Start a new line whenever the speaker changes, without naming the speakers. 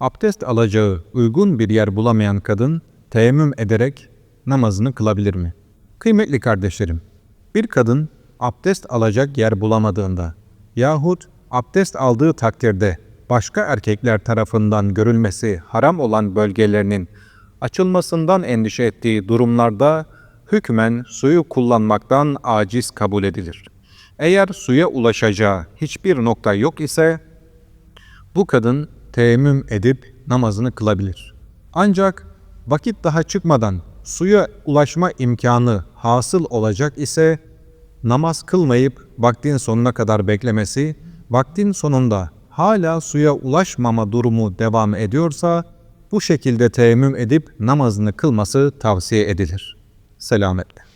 Abdest alacağı uygun bir yer bulamayan kadın teyemmüm ederek namazını kılabilir mi? Kıymetli kardeşlerim, bir kadın abdest alacak yer bulamadığında yahut abdest aldığı takdirde başka erkekler tarafından görülmesi haram olan bölgelerinin açılmasından endişe ettiği durumlarda hükmen suyu kullanmaktan aciz kabul edilir. Eğer suya ulaşacağı hiçbir nokta yok ise bu kadın teyemmüm edip namazını kılabilir. Ancak vakit daha çıkmadan suya ulaşma imkanı hasıl olacak ise namaz kılmayıp vaktin sonuna kadar beklemesi, vaktin sonunda hala suya ulaşmama durumu devam ediyorsa bu şekilde teyemmüm edip namazını kılması tavsiye edilir. Selametle.